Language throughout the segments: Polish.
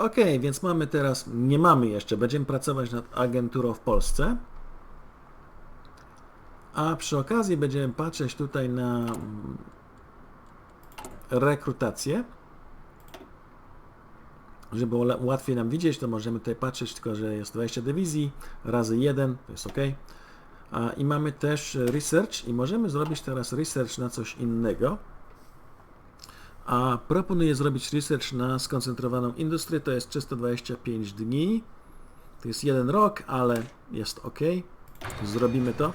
Ok, więc mamy teraz, nie mamy jeszcze, będziemy pracować nad agenturą w Polsce. A przy okazji będziemy patrzeć tutaj na mm, rekrutację. Żeby łatwiej nam widzieć, to możemy tutaj patrzeć, tylko że jest 20 dywizji razy 1, to jest ok. I mamy też research i możemy zrobić teraz research na coś innego. A proponuję zrobić research na skoncentrowaną industrię, to jest 325 dni. To jest jeden rok, ale jest ok. Zrobimy to.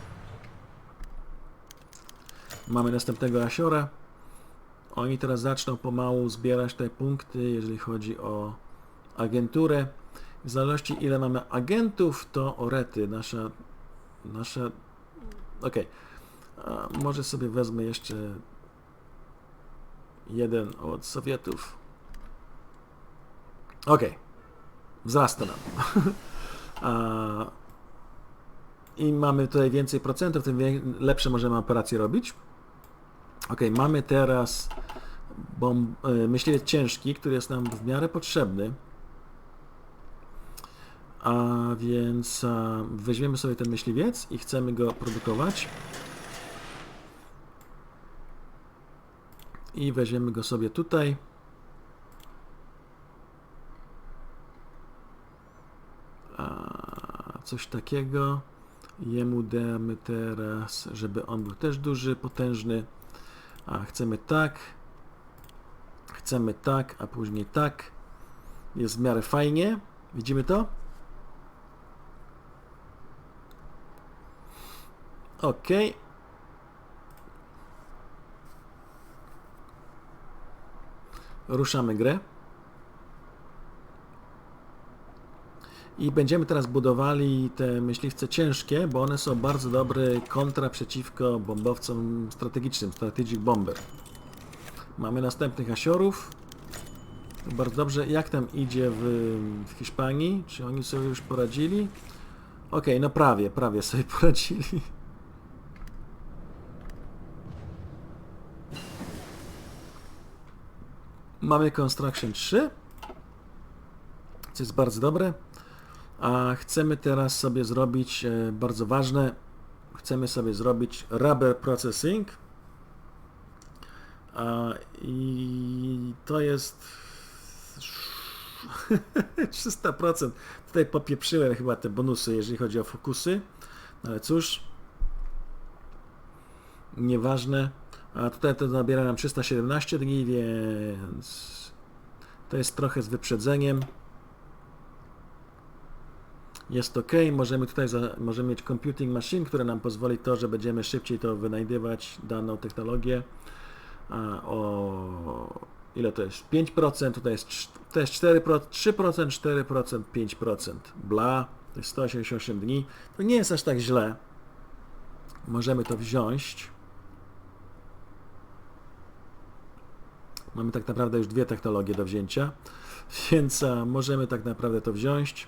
Mamy następnego Asiora. Oni teraz zaczną pomału zbierać te punkty, jeżeli chodzi o agenturę. W zależności ile mamy agentów, to orety, nasza, nasza, ok. A Może sobie wezmę jeszcze jeden od Sowietów. Ok. Wzrasta nam. I mamy tutaj więcej procentów, tym lepsze możemy operacje robić. Ok, mamy teraz bom, e, myśliwiec ciężki, który jest nam w miarę potrzebny. A więc a, weźmiemy sobie ten myśliwiec i chcemy go produkować. I weźmiemy go sobie tutaj. A, coś takiego. Jemu damy teraz, żeby on był też duży, potężny. A chcemy tak. Chcemy tak, a później tak. Jest w miarę fajnie. Widzimy to? Ok. Ruszamy grę. I będziemy teraz budowali te myśliwce ciężkie, bo one są bardzo dobre kontra przeciwko bombowcom strategicznym, strategic bomber. Mamy następnych asiorów. Bardzo dobrze. Jak tam idzie w, w Hiszpanii? Czy oni sobie już poradzili? Okej, no prawie, prawie sobie poradzili. Mamy Construction 3, co jest bardzo dobre. A chcemy teraz sobie zrobić e, bardzo ważne. Chcemy sobie zrobić rubber processing. I to jest 300%. Tutaj popieprzyłem chyba te bonusy, jeżeli chodzi o fokusy. Ale cóż, nieważne. A tutaj to zabiera nam 317 dni, więc to jest trochę z wyprzedzeniem. Jest ok, możemy tutaj za, możemy mieć computing machine, które nam pozwoli to, że będziemy szybciej to wynajdywać daną technologię. A, o ile to jest? 5%, tutaj jest, to jest 4%, 3%, 4%, 5%. Bla, to jest 188 dni. To nie jest aż tak źle. Możemy to wziąć. Mamy tak naprawdę już dwie technologie do wzięcia, więc a, możemy tak naprawdę to wziąć.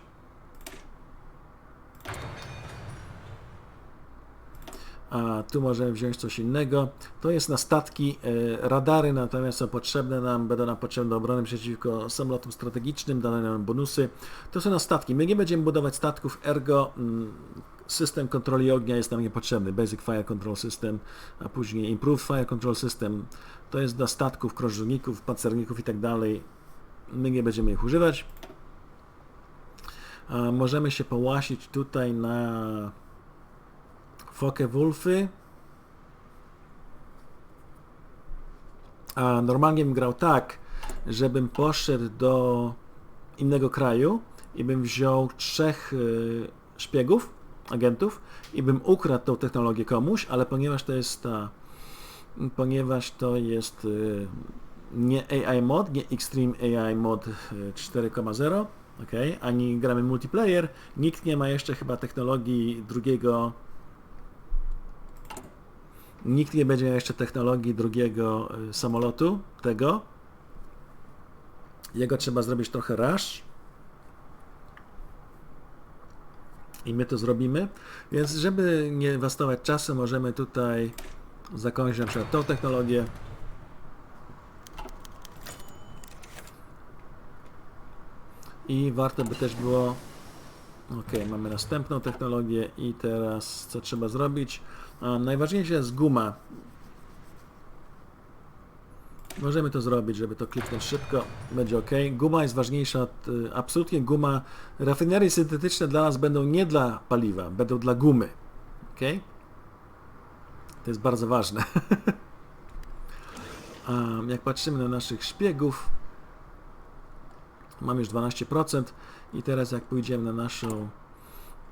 A tu możemy wziąć coś innego. To jest na statki. e, Radary natomiast są potrzebne nam, będą nam potrzebne do obrony przeciwko samolotom strategicznym, dane nam bonusy. To są na statki. My nie będziemy budować statków, ergo mm, system kontroli ognia jest nam niepotrzebny. Basic Fire Control System, a później Improved Fire Control System. To jest dla statków, krążowników, pancerników i tak dalej. My nie będziemy ich używać. Możemy się połasić tutaj na Foke Wolfy. A normalnie bym grał tak, żebym poszedł do innego kraju i bym wziął trzech y, szpiegów, agentów i bym ukradł tą technologię komuś, ale ponieważ to jest ta, ponieważ to jest y, nie AI mod, nie Extreme AI mod y, 4.0, okay, ani gramy multiplayer, nikt nie ma jeszcze chyba technologii drugiego Nikt nie będzie miał jeszcze technologii drugiego y, samolotu, tego. Jego trzeba zrobić trochę rush. I my to zrobimy. Więc żeby nie inwestować czasu, możemy tutaj zakończyć na przykład tą technologię. I warto by też było... Ok, mamy następną technologię i teraz co trzeba zrobić? Najważniejsza jest guma. Możemy to zrobić, żeby to kliknąć szybko, będzie ok. Guma jest ważniejsza, od, y, absolutnie guma. Rafinerie syntetyczne dla nas będą nie dla paliwa, będą dla gumy. Ok? To jest bardzo ważne. Jak patrzymy na naszych szpiegów, mamy już 12% i teraz jak pójdziemy na naszą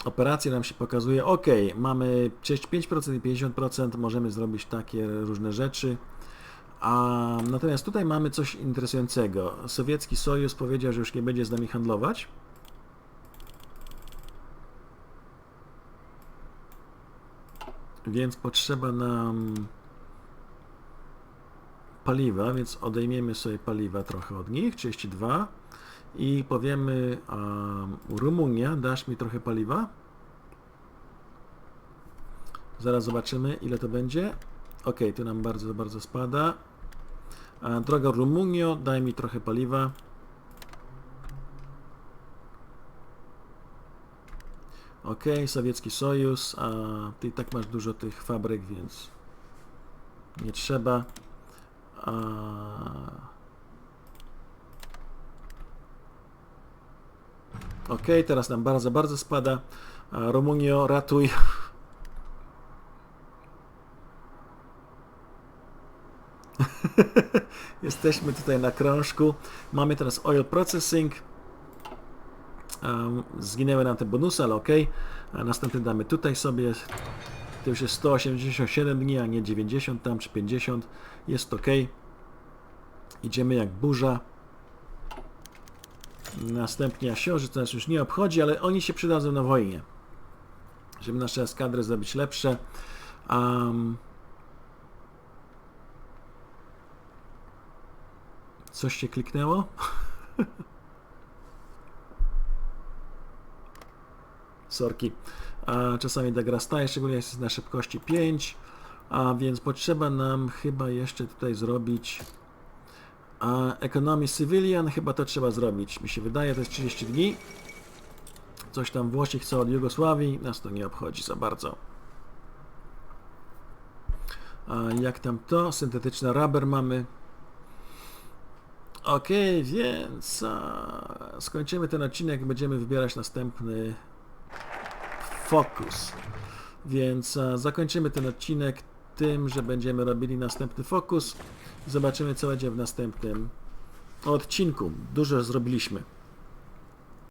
operację, nam się pokazuje, ok, mamy 35% i 50%, możemy zrobić takie różne rzeczy. A natomiast tutaj mamy coś interesującego. Sowiecki Sojusz powiedział, że już nie będzie z nami handlować. Więc potrzeba nam paliwa, więc odejmiemy sobie paliwa trochę od nich, 32 i powiemy um, Rumunia, dasz mi trochę paliwa? Zaraz zobaczymy ile to będzie. Ok, tu nam bardzo, bardzo spada. A, droga Rumunio, daj mi trochę paliwa. Ok, Sowiecki Sojusz, a ty i tak masz dużo tych fabryk, więc nie trzeba. A... Ok, teraz nam bardzo, bardzo spada. A, Rumunio, ratuj. Jesteśmy tutaj na krążku. Mamy teraz oil processing. Zginęły nam te bonusy, ale ok. Następny damy tutaj sobie. To już jest 187 dni, a nie 90 tam, czy 50. Jest ok. Idziemy jak burza. Następnie Asiorzy, to nas już nie obchodzi, ale oni się przydadzą na wojnie. Żeby nasze eskadry zrobić lepsze. Um, Coś się kliknęło? Sorki. A czasami ta gra staje, szczególnie jest na szybkości 5. A więc potrzeba nam chyba jeszcze tutaj zrobić a Economy Civilian, chyba to trzeba zrobić. Mi się wydaje, to jest 30 dni. Coś tam Włosi chcą od Jugosławii, nas to nie obchodzi za bardzo. A jak tam to? Syntetyczna rubber mamy. Ok, więc a, skończymy ten odcinek, będziemy wybierać następny fokus. Więc a, zakończymy ten odcinek tym, że będziemy robili następny fokus. Zobaczymy co będzie w następnym odcinku. Dużo zrobiliśmy.